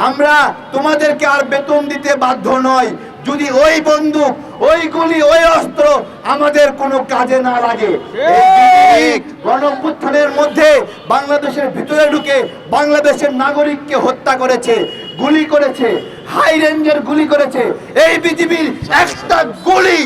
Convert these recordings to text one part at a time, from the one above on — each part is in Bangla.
আমরা তোমাদেরকে আর বেতন দিতে বাধ্য নয় যদি ওই বন্দুক ওই গুলি ওই অস্ত্র আমাদের কোনো কাজে না লাগে। গণঅভ্যুত্থানের মধ্যে বাংলাদেশের ভিতরে ঢুকে বাংলাদেশের নাগরিককে হত্যা করেছে গুলি করেছে হাই রেঞ্জের গুলি করেছে। এই বিজিবির একটা গুলি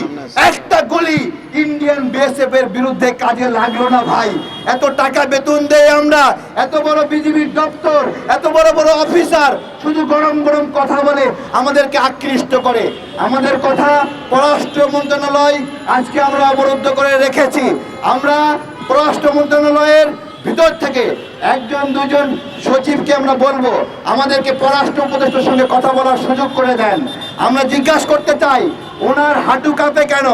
একটা গুলি ইন্ডিয়ান বিএসএফ এর বিরুদ্ধে কাজে লাগল না ভাই। এত টাকা বেতন দেয় আমরা এত বড় বিজিবির দপ্তর এত বড় বড় অফিসার শুধু গরম গরম কথা বলে আমাদেরকে আকৃষ্ট করে। আমাদের কথা পররাষ্ট্র মন্ত্রণালয় আজকে আমরা অবরুদ্ধ করে রেখেছি। আমরা পররাষ্ট্র মন্ত্রণালয়ের ভিতর থেকে একজন, দুজন সচিবকে আমরা বলব, আমাদেরকে পররাষ্ট্র উপদেষ্টার সঙ্গে কথা বলার সুযোগ করে দেন। আমরা জিজ্ঞাসা করতে চাই, ওনার হাঁটু কাঁপে কেন?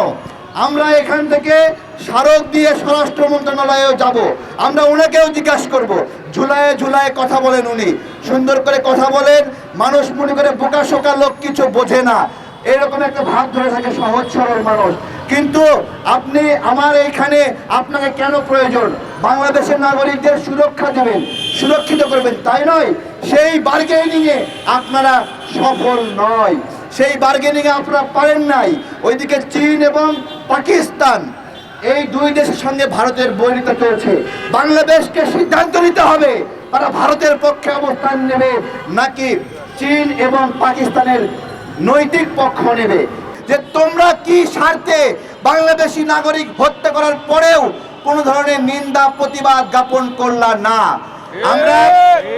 আমরা এখান থেকে স্মারক দিয়ে স্বরাষ্ট্র মন্ত্রণালয়েও যাব। আমরা ওনাকেও জিজ্ঞাসা করব। ঝুলায় ঝুলায় কথা বলেন উনি। সুন্দর করে কথা বলেন। মানুষ মনে করে বোকা শোকা লোক কিছু বোঝে না। এরকম একটা ভাব ধরে থাকে, সহজ সরল মানুষ। কিন্তু আপনি আমার এইখানে আপনাকে কেন প্রয়োজন? বাংলাদেশের নাগরিকদের সুরক্ষা দেবেন, সুরক্ষিত করবেন, তাই নয়। সেই বার্গেনিংয়ে আপনারা সফল নয়। সেই বার্গেনিংয়ে আপনারা পারেন নাই। ওইদিকে চীন এবং পাকিস্তান, এই দুই দেশের সঙ্গে ভারতের বৈরিতা চলছে। বাংলাদেশকে সিদ্ধান্ত নিতে হবে, তারা ভারতের পক্ষে অবস্থান নেবে নাকি চীন এবং পাকিস্তানের নৈতিক পক্ষ নেবে। যে তোমরা কি স্বার্থে বাংলাদেশি নাগরিক হত্যা করার পরেও কোনো ধরনের নিন্দা, প্রতিবাদ জ্ঞাপন করলা না। আমরা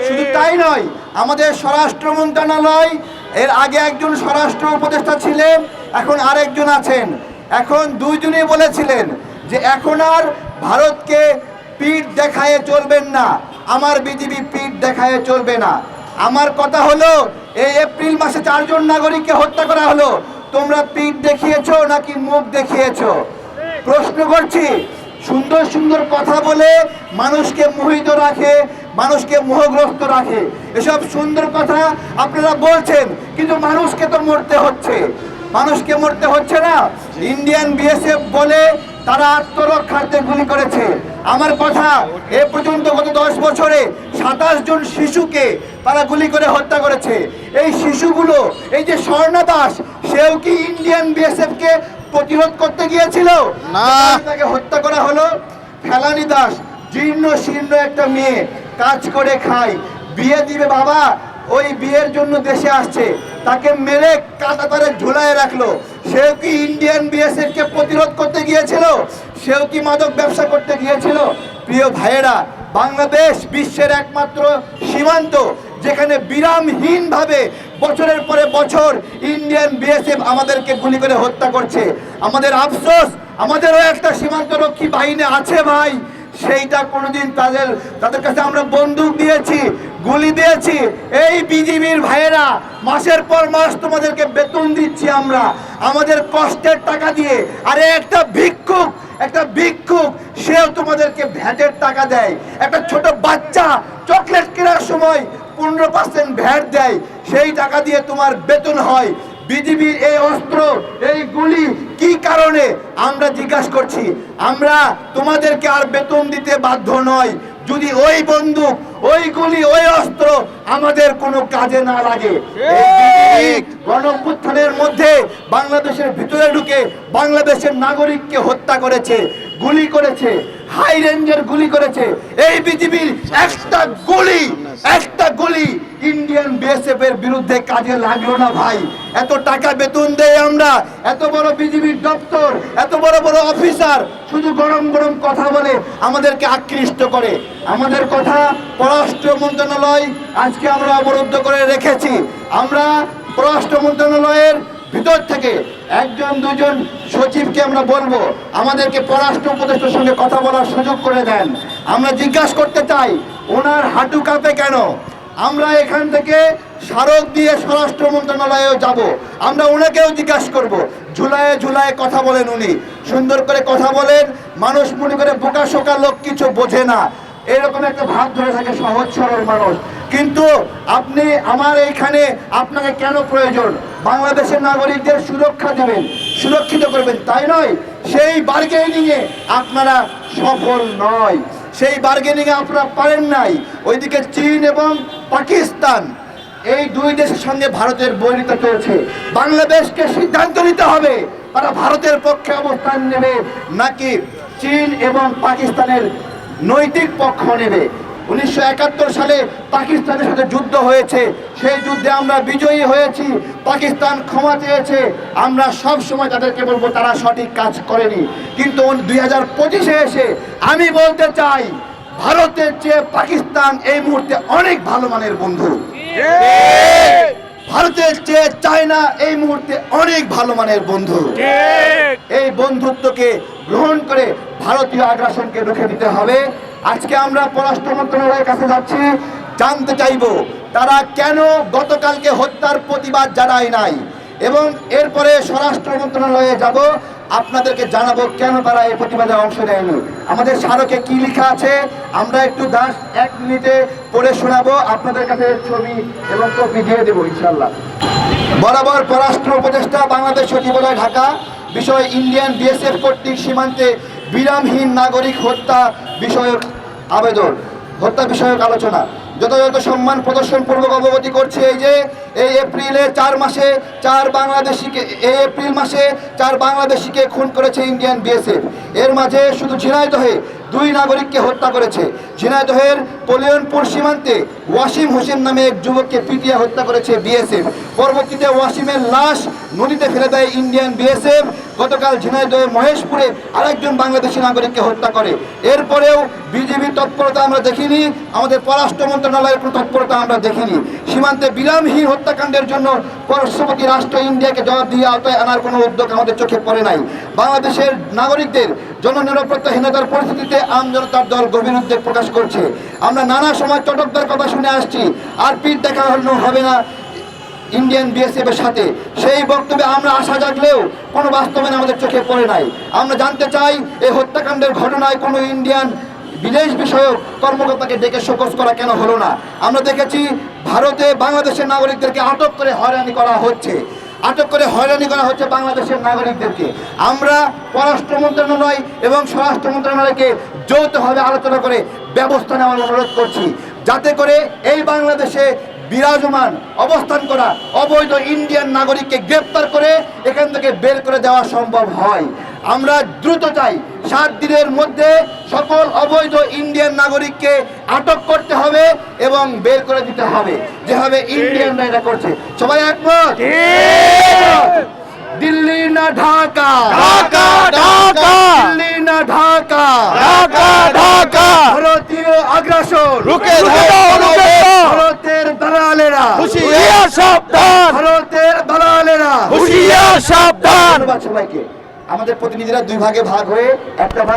শুধু তাই নয়, আমাদের স্বরাষ্ট্র মন্ত্রণালয়, এর আগে একজন স্বরাষ্ট্র উপদেষ্টা ছিলেন, এখন আরেকজন আছেন। এখন দুইজনই বলেছিলেন যে এখন আর ভারতকে পিঠ দেখায়ে চলবেন না। আমার বিজিবি পিঠ দেখায়ে চলবে না। আমার কথা হলো এই এপ্রিল মাসে চারজন নাগরিককে হত্যা করা হলো। তোমরা পিঠ দেখিয়েছো নাকি মুখ দেখিয়েছো? প্রশ্ন করছি, সুন্দর সুন্দর কথা বলে মানুষকে মোহিত রাখে, মানুষকে মোহগ্রস্ত রাখে। এসব সুন্দর কথা আপনারা বলছেন, কিন্তু মানুষকে তো মরতে হচ্ছে। মানুষকে মরতে হচ্ছে না। ইন্ডিয়ান বিএসএফ বলে তারা আত্মরক্ষার্থে গুলি করেছে। আমার কথা এ পর্যন্ত গত দশ বছরে সাতাশ জন শিশুকে তারা গুলি করে হত্যা করেছে। এই শিশুগুলো এই যে স্বর্ণা দাস সেও কি ইন্ডিয়ান বিএসএফ কে প্রতিরোধ করতে গিয়েছিল? না। তাকে হত্যা করা হলো। ফেলানি দাস জীর্ণ শীর্ণ একটা মেয়ে কাজ করে খায়। বিয়ে দিবে বাবা ওই বিয়ের জন্য দেশে আসছে। তাকে মেরে কাটা তারে ঝুলায় রাখল। সেও কি ইন্ডিয়ান বিএসএফ কে প্রতিরোধ করতে গিয়েছিল? সেও কি মাদক ব্যবসা করতে গিয়েছিল? প্রিয় ভাইয়েরা, বাংলাদেশ বিশ্বের একমাত্র সীমান্ত, যেখানে বিরামহীনভাবে বছরের পরে বছর ইন্ডিয়ান বিএসএফ আমাদেরকে গুলি করে হত্যা করছে। আমাদের আফসোস, আমাদেরও একটা সীমান্তরক্ষী বাহিনী আছে ভাই। সেইটা কোনোদিন তাদের তাদের কাছে আমরা বন্দুক দিয়েছি। গুলি দিয়েছি। এই বিজিবির ভাইয়েরা, মাসের পর মাস তোমাদেরকে বেতন দিচ্ছি আমরা। আমাদের কষ্টের টাকা দিয়ে। আরে একটা ভিক্ষুক একটা ভিক্ষুক, সেও তোমাদেরকে ভ্যাটের টাকা দেয়। একটা ছোট বাচ্চা চকলেট কেনার সময় পনেরো পার্সেন্ট ভ্যাট দেয়। সেই টাকা দিয়ে তোমার বেতন হয়। বিজিবির এই অস্ত্র, এই গুলি কি কারণে? আমরা জিজ্ঞাসা করছি। আমরা তোমাদেরকে আর বেতন দিতে বাধ্য নয়। যদি ওই বন্দুক ওই গুলি ওই অস্ত্র আমাদের কোনো কাজে না লাগে। গণপুত্থানের মধ্যে বাংলাদেশের ভিতরে ঢুকে বাংলাদেশের নাগরিককে হত্যা করেছে গুলি করেছে। হাই রেঞ্জের গুলি করেছে। এই বিজিবির একটা গুলি একটা গুলি ইন্ডিয়ান বিএসএফ এর বিরুদ্ধে কাজে লাগল না ভাই। এত টাকা বেতন দেয় আমরা, এত বড় বিজিবির দপ্তর, এত বড় বড় অফিসার শুধু গরম গরম কথা বলে আমাদেরকে আকৃষ্ট করে। আমাদের কথা পররাষ্ট্র মন্ত্রণালয় আজকে আমরা অবরুদ্ধ করে রেখেছি। আমরা পররাষ্ট্র মন্ত্রণালয়ের ভিতর থেকে একজন, দুজন সচিবকে আমরা বলব, আমাদেরকে পররাষ্ট্র উপদেষ্টার সঙ্গে কথা বলার সুযোগ করে দেন। আমরা জিজ্ঞাসা করতে চাই, ওনার হাঁটু কাঁপে কেন? আমরা এখান থেকে স্মারক দিয়ে স্বরাষ্ট্র মন্ত্রণালয়েও যাব। আমরা ওনাকেও জিজ্ঞাসা করব। ঝুলায় ঝুলায় কথা বলেন উনি। সুন্দর করে কথা বলেন, মানুষ মনে করে বোকা শোকা লোক কিছু বোঝে না। এরকম একটা ভাব ধরে থাকে, সহজ সরল মানুষ। কিন্তু আপনি আমার এইখানে আপনাকে কেন প্রয়োজন? বাংলাদেশের নাগরিকদের সুরক্ষা দেবেন, সুরক্ষিত করবেন। তাই নয়, সেই বার্গেনিংয়ে আপনারা সফল নয়। সেই বার্গেনিংয়ে আপনারা পারেন নাই। ওইদিকে চীন এবং পাকিস্তান, এই দুই দেশের সঙ্গে ভারতের বৈরিতা চলছে। বাংলাদেশকে সিদ্ধান্ত নিতে হবে, তারা ভারতের পক্ষে অবস্থান নেবে নাকি চীন এবং পাকিস্তানের নৈতিক পক্ষ নেবে। উনিশশো একাত্তর সালে পাকিস্তানের সাথে যুদ্ধ হয়েছে। সেই যুদ্ধে আমরা বিজয়ী হয়েছি। পাকিস্তান ক্ষমা চেয়েছে। আমরা সব সময় তাদেরকে বলব, তারা সঠিক কাজ করেনি। কিন্তু দুই হাজার পঁচিশে এসে আমি বলতে চাই, ভারতের চেয়ে পাকিস্তান এই মুহূর্তে অনেক ভালো মানের বন্ধু। ভারতের চেয়ে চায়না এই মুহূর্তে অনেক ভালো মানের বন্ধু। এই বন্ধুত্বকে গ্রহণ করে ভারতীয় আগ্রাসনকে রুখে দিতে হবে। আজকে আমরা পররাষ্ট্র মন্ত্রণালয়ের কাছে যাচ্ছি, জানতে চাইব তারা কেন গতকালকে হত্যার প্রতিবাদ জানায় নাই এবং এরপরে স্বরাষ্ট্র মন্ত্রণালয়ে যাব, আপনাদেরকে জানাব কেন তারা এই প্রতিবাদে অংশ নেয়নি। আমাদের স্মারকে কি লেখা আছে? আমরা একটু দাস এক মিনিটে পড়ে শোনাবো, আপনাদের কাছে ছবি এবং কপি দিয়ে দেবো ইনশাল্লাহ বরাবর পররাষ্ট্র উপদেষ্টা বাংলাদেশ সচিবালয়, ঢাকা, বিষয় ইন্ডিয়ান বিএসএফ কর্তৃক সীমান্তে বিরামহীন নাগরিক হত্যা বিষয়ক আবেদন, হত্যা বিষয়ক আলোচনা। যথাযথ সম্মান প্রদর্শন পূর্বক অবগতি করছে এই যে, এই এপ্রিলে চার মাসে চার বাংলাদেশিকে, এই এপ্রিল মাসে চার বাংলাদেশিকে খুন করেছে ইন্ডিয়ান বিএসএফ। এর মাঝে শুধু ঝিনাইদহে দুই নাগরিককে হত্যা করেছে। ঝিনাইদহের পলিয়নপুর সীমান্তে ওয়াসিম হোসেন নামে এক যুবককে পিটিয়ে হত্যা করেছে বিএসএফ। পরবর্তীতে ওয়াসিমের লাশ নদীতে ফেলে দেয় ইন্ডিয়ান বিএসএফ। গতকাল ঝিনাইদহের মহেশপুরে আরেকজন বাংলাদেশি নাগরিককে হত্যা করে। এরপরেও বিজেপির তৎপরতা আমরা দেখিনি, আমাদের পররাষ্ট্র মন্ত্রণালয়ের তৎপরতা আমরা দেখিনি। সীমান্তে বিরামহীন হত্যাকাণ্ডের জন্য পার্শ্ববর্তী রাষ্ট্র ইন্ডিয়াকে জবাব দিয়ে আওতায় আনার কোনো উদ্যোগ আমাদের চোখে পড়ে নাই। বাংলাদেশের নাগরিকদের জননিরাপত্তাহীনতার পরিস্থিতিতে আম জনতার দল গভীর উদ্বেগ প্রকাশ করছে। আমরা নানা সময় চটকদার কথা শুনে আসছি, আর পিঠ দেখা হবে না ইন্ডিয়ান বিএসএফ এর সাথে। সেই বক্তব্যে আমরা আশা জাগলেও কোনো বাস্তবায়ন আমাদের চোখে পড়ে নাই। আমরা জানতে চাই এই হত্যাকাণ্ডের ঘটনায় কোনো ইন্ডিয়ান বিদেশ বিষয়ক কর্মকর্তাকে ডেকে শোকজ করা কেন হলো না? আমরা দেখেছি, ভারতে বাংলাদেশের নাগরিকদেরকে আটক করে হয়রানি করা হচ্ছে। আটক করে হয়রানি করা হচ্ছে বাংলাদেশের নাগরিকদেরকে। আমরা পররাষ্ট্র মন্ত্রণালয় এবং স্বরাষ্ট্র মন্ত্রণালয়কে যৌথভাবে আলোচনা করে ব্যবস্থা নেওয়ার অনুরোধ করছি। যাতে করে এই বাংলাদেশে বিরাজমান, অবস্থান করা অবৈধ ইন্ডিয়ান নাগরিককে গ্রেপ্তার করে এখান থেকে বের করে দেওয়া সম্ভব হয়। আমরা দ্রুত চাই সাত দিনের মধ্যে সকল অবৈধ ইন্ডিয়ান নাগরিককে আটক করতে হবে এবং বের করে দিতে হবে। যেভাবে ইন্ডিয়ানরা এটা করছে। সবাই একমত? দিল্লি না ঢাকা? ঢাকা, ঢাকা। দিল্লি না ঢাকা? ঢাকা, ঢাকা। ভারতীয় আগ্রাসন। রুখে দাও। ভারতের দালালেরা। হুঁশিয়ার সাবধান। ভারতের দালালেরা। হুঁশিয়ার সাবধান। সবাইকে। আমাদের প্রতিনিধিরা দুই ভাগে ভাগ হয়ে একটা ভাগ